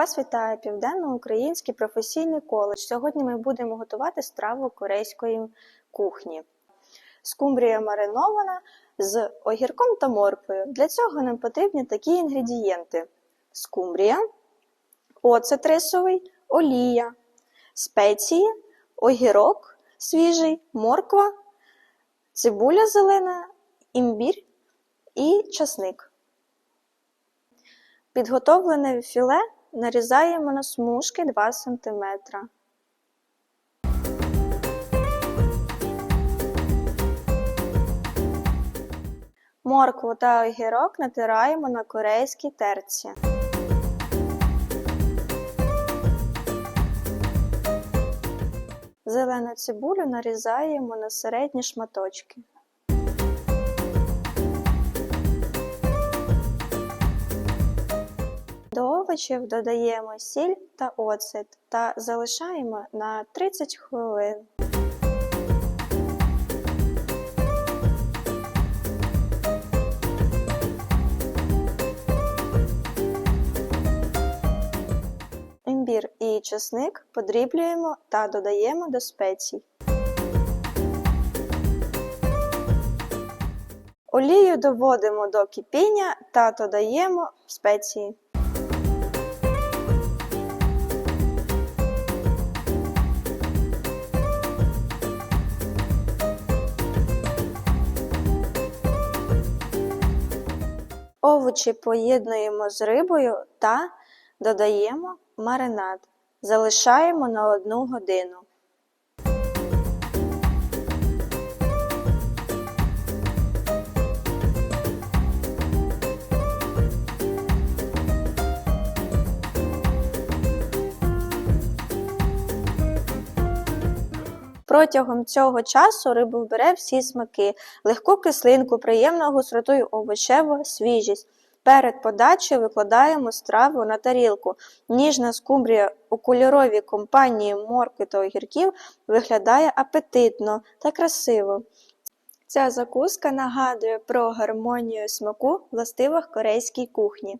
Вас вітає Південно-Український професійний коледж. Сьогодні ми будемо готувати страву корейської кухні. Скумбрія маринована з огірком та морквою. Для цього нам потрібні такі інгредієнти: скумбрія, оцет рисовий, олія, спеції, огірок свіжий, морква, цибуля зелена, імбір і часник. Підготовлене філе нарізаємо на смужки 2 см. Моркву та огірок натираємо на корейській терці. Зелену цибулю нарізаємо на середні шматочки. Овочів додаємо сіль та оцет та залишаємо на 30 хвилин. Імбір і чесник подріблюємо та додаємо до спецій. Олію доводимо до кипіння та додаємо спеції. Овочі поєднуємо з рибою та додаємо маринад. Залишаємо на 1 годину. Протягом цього часу риба вбере всі смаки, легку кислинку, приємну гостроту й овочеву свіжість. Перед подачею викладаємо страву на тарілку. Ніжна скумбрія у кольоровій компанії моркви та огірків виглядає апетитно та красиво. Ця закуска нагадує про гармонію смаку властивих корейській кухні.